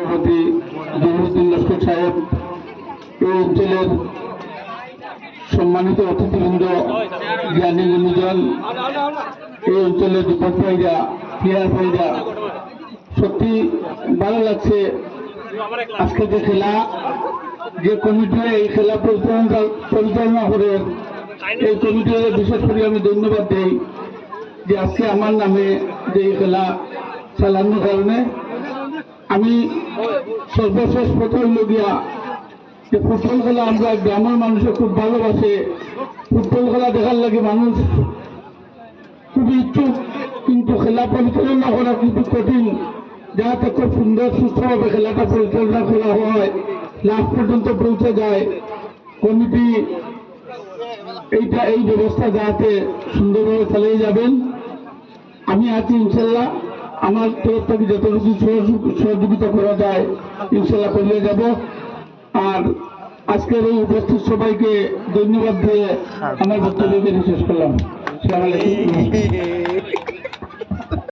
সভাপতি জহিরুদ্দিন লস্কর সাহেব, এই অঞ্চলের সম্মানিত অতিথিবৃন্দ, জ্ঞানী গুণীজন এই অঞ্চলের দীপক ভাইরা প্লেয়ার ভাইরা, সত্যি ভালো লাগছে। আজকে যে খেলা, যে কমিটি এই খেলা পরিচালনা করে এই কমিটির বিশেষ করে আমি ধন্যবাদ দেই যে আজকে আমার নামে যে এই খেলা চালানোর কারণে আমি সর্বশেষ প্রথম লগিয়া যে ফুটবল খেলা আমরা গ্রামের মানুষে খুব ভালোবাসে ফুটবল খেলা দেখার লাগে মানুষ খুবই ইচ্ছুক, কিন্তু খেলা পরিচালনা করা কিন্তু কঠিন। যাতে খুব সুন্দর, সুস্থভাবে খেলাটা পরিচালনা করা হয়, লাস্ট পর্যন্ত পৌঁছে যায়। কমিটি এইটা, এই ব্যবস্থা যাতে সুন্দরভাবে চালিয়ে যাবেন। আমি আছি ইনশাল্লাহ। আমার তরফ থেকে যতটুকু সহযোগ- সহযোগিতা করা যায় ইনশাল্লাহ করলে যাব। আর আজকের এই উপস্থিত সবাইকে ধন্যবাদ দিয়ে আমার বক্তব্যকে শেষ করলাম। সালাম আলাইকুম।